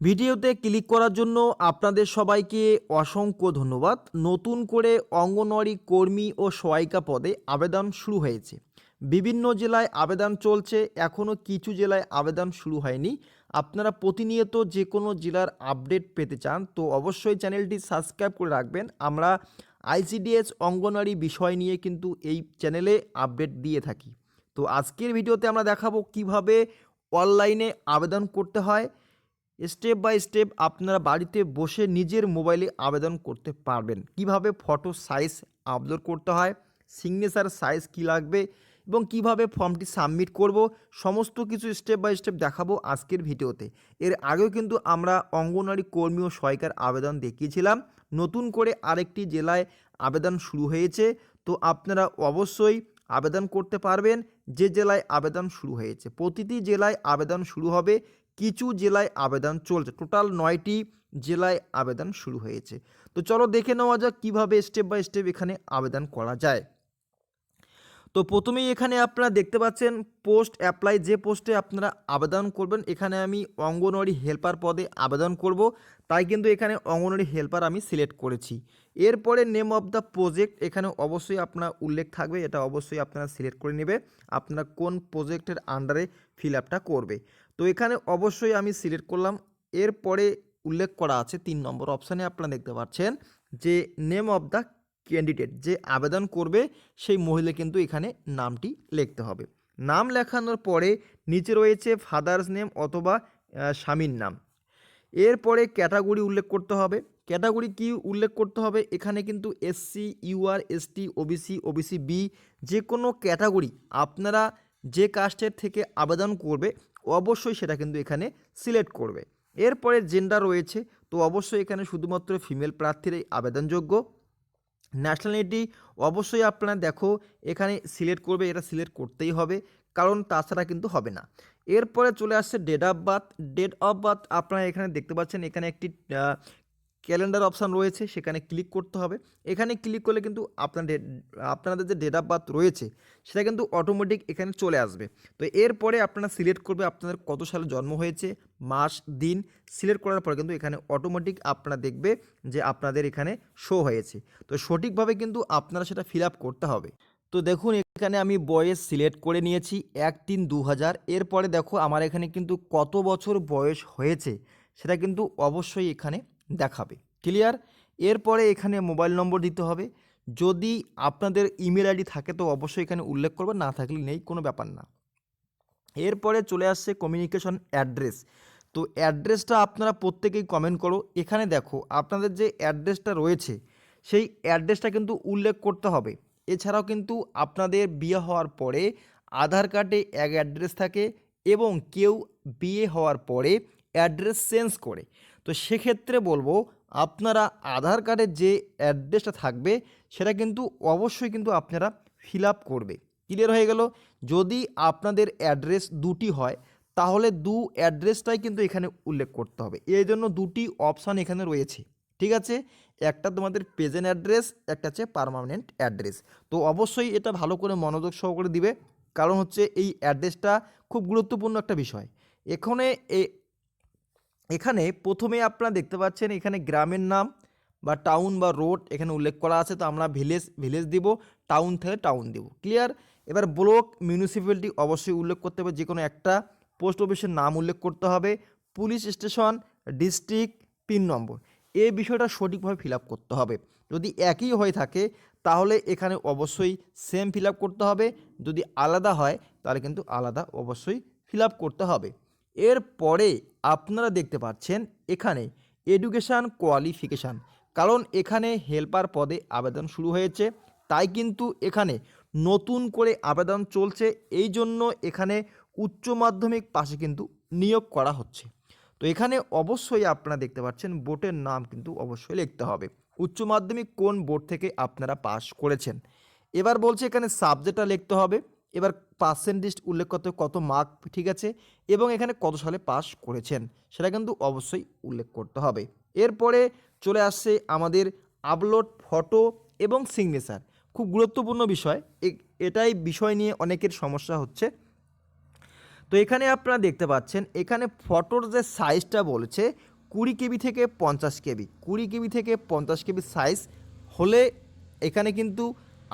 ভিডিওতে ক্লিক করার জন্য আপনাদের সবাইকে অসংখ্য ধন্যবাদ। নতুন করে অঙ্গনওয়াড়ি কর্মী ও সহায়িকা পদে আবেদন শুরু হয়েছে। বিভিন্ন জেলায় আবেদন চলছে এখনও কিছু জেলায় আবেদন শুরু হয়নি। আপনারা প্রতিনিয়ত যে কোনো জেলার আপডেট পেতে চান, তো অবশ্যই চ্যানেলটি সাবস্ক্রাইব করে রাখবেন। আমরা আইসিডিএস অঙ্গনওয়াড়ি বিষয় নিয়ে কিন্তু এই চ্যানেলে আপডেট দিয়ে থাকি। তো আজকের ভিডিওতে আমরা দেখাবো কীভাবে অনলাইনে আবেদন করতে হয়। স্টেপ বাই স্টেপ আপনারা বাড়িতে বসে নিজের মোবাইলে আবেদন করতে পারবেন। কীভাবে ফটো সাইজ আপলোড করতে হয় সিগনেচার সাইজ কি লাগবে এবং কীভাবে ফর্মটি সাবমিট করব, সমস্ত কিছু স্টেপ বাই স্টেপ দেখাবো আজকের ভিডিওতে। এর আগেও কিন্তু আমরা অঙ্গনওয়াড়ি কর্মী ও সহায়িকার আবেদন দেখিয়েছিলাম। নতুন করে আরেকটি জেলায় আবেদন শুরু হয়েছে, তো আপনারা অবশ্যই আবেদন করতে পারবেন। যে জেলায় আবেদন শুরু হয়েছে, প্রতিটি জেলায় আবেদন শুরু হবে কিছু জেলায় আবেদন চলছে। টোটাল নয়টি জেলায় আবেদন শুরু হয়েছে। তো চলো দেখে নেওয়া যাক কীভাবে স্টেপ বাই স্টেপ এখানে আবেদন করা যায়। তো প্রথমেই এখানে আপনারা দেখতে পাচ্ছেন পোস্ট অ্যাপ্লাই যে পোস্টে আপনারা আবেদন করবেন, এখানে আমি অঙ্গনওয়াড়ি হেল্পার পদে আবেদন করব। তাই কিন্তু এখানে অঙ্গনওয়াড়ি হেল্পার আমি সিলেক্ট করেছি। এরপরে নেম অফ দ্য প্রজেক্ট এখানে অবশ্যই আপনার উল্লেখ থাকবে, এটা অবশ্যই আপনারা সিলেক্ট করে নেবে। আপনারা কোন প্রজেক্টের আন্ডারে ফিল আপটা করবে। তো এখানে অবশ্যই আমি সিলেক্ট করলাম। এরপরে উল্লেখ করা আছে তিন নম্বর অপশানে আপনারা দেখতে পাচ্ছেন যে নেম অফ দ্য ক্যান্ডিডেট যে আবেদন করবে সেই মহিলা কিন্তু এখানে নামটি লিখতে হবে। নাম লেখানোর পরে নিচে রয়েছে ফাদার্স নেম অথবা স্বামীর নাম। এরপরে ক্যাটাগরি উল্লেখ করতে হবে। ক্যাটাগরি কি উল্লেখ করতে হবে? এখানে কিন্তু SC UR ST OBC OBC B যে কোনো ক্যাটাগরি আপনারা যে কাস্টের থেকে আবেদন করবে অবশ্যই সেটা কিন্তু এখানে সিলেক্ট করবে। এরপরে জেন্ডার রয়েছে, তো অবশ্যই এখানে শুধুমাত্র ফিমেল প্রার্থীরাই আবেদনযোগ্য। ন্যাশনালিটি অবশ্যই আপনারা দেখো, এখানে সিলেক্ট করবে, এটা সিলেক্ট করতেই হবে, কারণ তাছাড়া কিন্তু হবে না। এরপরে চলে আসছে date of birth date of birth আপনারা এখানে দেখতে পাচ্ছেন, এখানে একটি ক্যালেন্ডার অপশান রয়েছে, সেখানে ক্লিক করতে হবে। এখানে ক্লিক করলে কিন্তু আপনার আপনাদের যে ডেট অফ বার্থ রয়েছে, সেটা কিন্তু অটোমেটিক এখানে চলে আসবে। তো এরপরে আপনারা সিলেক্ট করবে আপনাদের কত সালে জন্ম হয়েছে, মাস, দিন সিলেক্ট করার পরে কিন্তু এখানে অটোমেটিক আপনারা দেখবে যে আপনাদের এখানে শো হয়েছে। তো সঠিকভাবে কিন্তু আপনারা সেটা ফিল আপ করতে হবে। তো দেখুন, এখানে আমি বয়স সিলেক্ট করে নিয়েছি, এক তিন দু হাজার। এরপরে দেখো, আমার এখানে কিন্তু কত বছর বয়স হয়েছে, সেটা কিন্তু অবশ্যই এখানে দেখাবে। ক্লিয়ার এরপরে এখানে মোবাইল নম্বর দিতে হবে। যদি আপনাদের ইমেল আইডি থাকে তো অবশ্যই এখানে উল্লেখ করবে, না থাকলে নেই, কোনো ব্যাপার না। এরপরে চলে আসছে কমিউনিকেশন অ্যাড্রেস তো অ্যাড্রেসটা আপনারা প্রত্যেকেই কমেন্ট করো। এখানে দেখো, আপনাদের যে অ্যাড্রেসটা রয়েছে, সেই অ্যাড্রেসটা কিন্তু উল্লেখ করতে হবে। এছাড়াও কিন্তু আপনাদের বিয়ে হওয়ার পরে আধার কার্ডে এক অ্যাড্রেস থাকে এবং কেউ বিয়ে হওয়ার পরে অ্যাড্রেস চেঞ্জ করে। তো সেক্ষেত্রে বলব, আপনারা আধার কার্ডের যে অ্যাড্রেসটা থাকবে, সেটা কিন্তু অবশ্যই কিন্তু আপনারা ফিল আপ করবে। ক্লিয়ার হয়ে গেল? যদি আপনাদের অ্যাড্রেস দুটি হয়, তাহলে দু অ্যাড্রেসটাই কিন্তু এখানে উল্লেখ করতে হবে। এই জন্য দুটি অপশান এখানে রয়েছে। ঠিক আছে? একটা তোমাদের প্রেজেন্ট অ্যাড্রেস একটা হচ্ছে পারমানেন্ট অ্যাড্রেস তো অবশ্যই এটা ভালো করে মনোযোগ সহকারে দিবে। কারণ হচ্ছে এই অ্যাড্রেসটা খুব গুরুত্বপূর্ণ একটা বিষয়। এখানে এ- এখানে প্রথমে আপনারা দেখতে পাচ্ছেন এখানে গ্রামের নাম বা টাউন বা রোড এখানে উল্লেখ করা আছে, তো আমরা ভিলেজ ভিলেজ দিব টাউন থেকে টাউন দিব। ক্লিয়ার এবার ব্লক মিউনিসিপ্যালিটি অবশ্যই উল্লেখ করতে হবে যে কোনো একটা পোস্ট অফিসের নাম উল্লেখ করতে হবে police station district pin number এই বিষয়টা সঠিকভাবে ফিল করতে হবে। যদি একই হয়ে থাকে, তাহলে এখানে অবশ্যই সেম ফিল করতে হবে। যদি আলাদা হয়, তাহলে কিন্তু আলাদা অবশ্যই ফিল করতে হবে। এরপরে আপনারা দেখতে পাচ্ছেন এখানে এডুকেশান কোয়ালিফিকেশান। কারণ এখানে হেল্পার পদে আবেদন শুরু হয়েছে, তাই কিন্তু এখানে নতুন করে আবেদন চলছে। এই জন্য এখানে উচ্চ মাধ্যমিক পাশে কিন্তু নিয়োগ করা হচ্ছে। তো এখানে অবশ্যই আপনারা দেখতে পাচ্ছেন বোর্ডের নাম কিন্তু অবশ্যই লিখতে হবে। উচ্চ মাধ্যমিক কোন বোর্ড থেকে আপনারা পাশ করেছেন। এবার বলছে এখানে সাবজেক্টটা লিখতে হবে। এবার পার্সেন্টেজ উল্লেখ করতে কত মার্ক ঠিক আছে? এবং এখানে কত সালে পাস করেছেন, সেটা কিন্তু অবশ্যই উল্লেখ করতে হবে। এরপরে চলে আসছে আমাদের আপলোড ফটো এবং সিগনেচার খুব গুরুত্বপূর্ণ বিষয় এটাই বিষয় নিয়ে অনেকের সমস্যা হচ্ছে। তো এখানে আপনারা দেখতে পাচ্ছেন, এখানে ফটোর যে সাইজটা বলেছে, কুড়ি কেবি থেকে পঞ্চাশ কেবি। কুড়ি কেবি থেকে পঞ্চাশ কেবি সাইজ হলে এখানে কিন্তু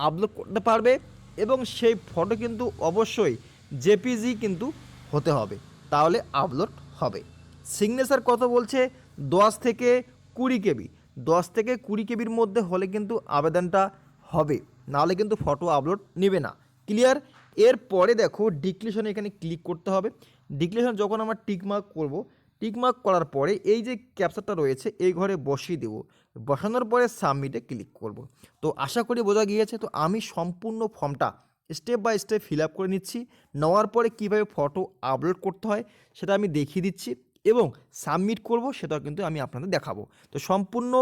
আপলোড করতে পারবে। এবং সেই ফটো কিন্তু অবশ্যই জেপিজি কিন্তু হতে হবে। তাহলে আপলোড হবে। সিগনেচার কত বলছে? দশ থেকে কুড়ি কেবি। দশ থেকে কুড়ি কেবির মধ্যে হলে কিন্তু আবেদনটা হবে। নাহলে কিন্তু ফটো আপলোড নেবে না। ক্লিয়ার? এরপরে দেখো, ডিক্লেশনে এখানে ক্লিক করতে হবে। ডিক্লেশন যখন আমরা টিকমার্ক করব টিকমার্ক করার পরে এই যে ক্যাপচারটা রয়েছে, এই ঘরে বসিয়ে দেবো। বসানোর পরে সাবমিটে ক্লিক করব। তো আশা করি বোঝা গিয়েছে, তো আমি সম্পূর্ণ ফর্মটা step by step fill up করে নিচ্ছি। নেওয়ার পরে কীভাবে ফটো আপলোড করতে হয় সেটা আমি দেখিয়ে দিচ্ছি এবং সাবমিট করব সেটাও কিন্তু আমি আপনাদের দেখাবো। তো সম্পূর্ণ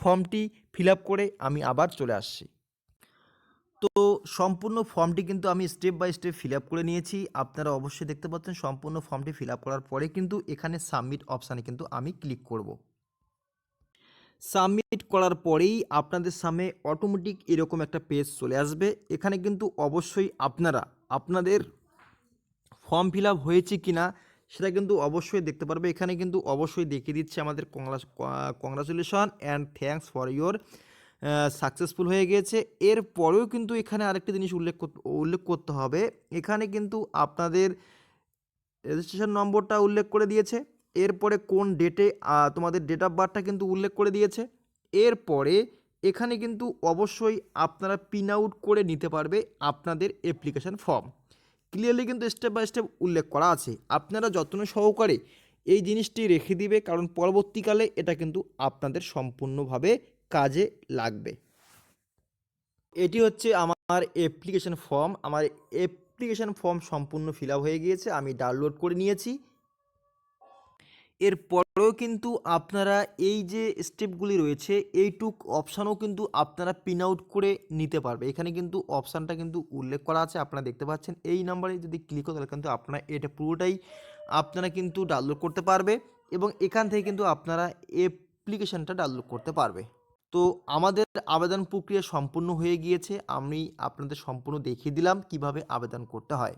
ফর্মটি ফিল আপ করে আমি আবার চলে আসছি। তো সম্পূর্ণ ফর্মটি কিন্তু আমি step by step fill up করে নিয়েছি। আপনারা অবশ্যই দেখতে পাচ্ছেন সম্পূর্ণ ফর্মটি ফিল আপ করার পরে কিন্তু এখানে সাবমিট অপশানে কিন্তু আমি ক্লিক করব। সাবমিট করার পরেই আপনাদের সামনে অটোমেটিক এরকম একটা পেজ চলে আসবে। এখানে কিন্তু অবশ্যই আপনারা, আপনাদের ফর্ম ফিল আপ হয়েছে কি না সেটা কিন্তু অবশ্যই দেখতে পারবে। এখানে কিন্তু অবশ্যই দেখিয়ে দিচ্ছে আমাদের congratulation and thanks for your successful হয়ে গিয়েছে। এরপরেও কিন্তু এখানে আরেকটি জিনিস উল্লেখ উল্লেখ করতে হবে। এখানে কিন্তু আপনাদের রেজিস্ট্রেশন নম্বরটা উল্লেখ করে দিয়েছে। এরপরে কোন ডেটে তোমাদের ডেট অফ বার্থটা কিন্তু উল্লেখ করে দিয়েছে। এরপরে এখানে কিন্তু অবশ্যই আপনারা প্রিন আউট করে নিতে পারবে আপনাদের অ্যাপ্লিকেশান ফর্ম ক্লিয়ারলি কিন্তু স্টেপ বাই স্টেপ উল্লেখ করা আছে। আপনারা যত্ন সহকারে এই জিনিসটি রেখে দিবে, কারণ পরবর্তীকালে এটা কিন্তু আপনাদের সম্পূর্ণভাবে কাজে লাগবে। এটি হচ্ছে আমার অ্যাপ্লিকেশন ফর্ম আমার অ্যাপ্লিকেশন ফর্ম সম্পূর্ণ ফিল হয়ে গিয়েছে, আমি ডাউনলোড করে নিয়েছি। এরপরেও কিন্তু আপনারা এই যে স্টেপগুলি রয়েছে, এইটুক অপশানও কিন্তু আপনারা প্রিন আউট করে নিতে পারবে। এখানে কিন্তু অপশানটা কিন্তু উল্লেখ করা আছে, আপনারা দেখতে পাচ্ছেন। এই নাম্বারে যদি ক্লিক করেন তাহলে কিন্তু আপনারা এটা পুরোটাই আপনারা কিন্তু ডাউনলোড করতে পারবে এবং এখান থেকে কিন্তু আপনারা অ্যাপ্লিকেশনটা ডাউনলোড করতে পারবে। তো আমাদের আবেদন প্রক্রিয়া সম্পূর্ণ হয়ে গিয়েছে। আমি আপনাদের সম্পূর্ণ দেখিয়ে দিলাম কীভাবে আবেদন করতে হয়।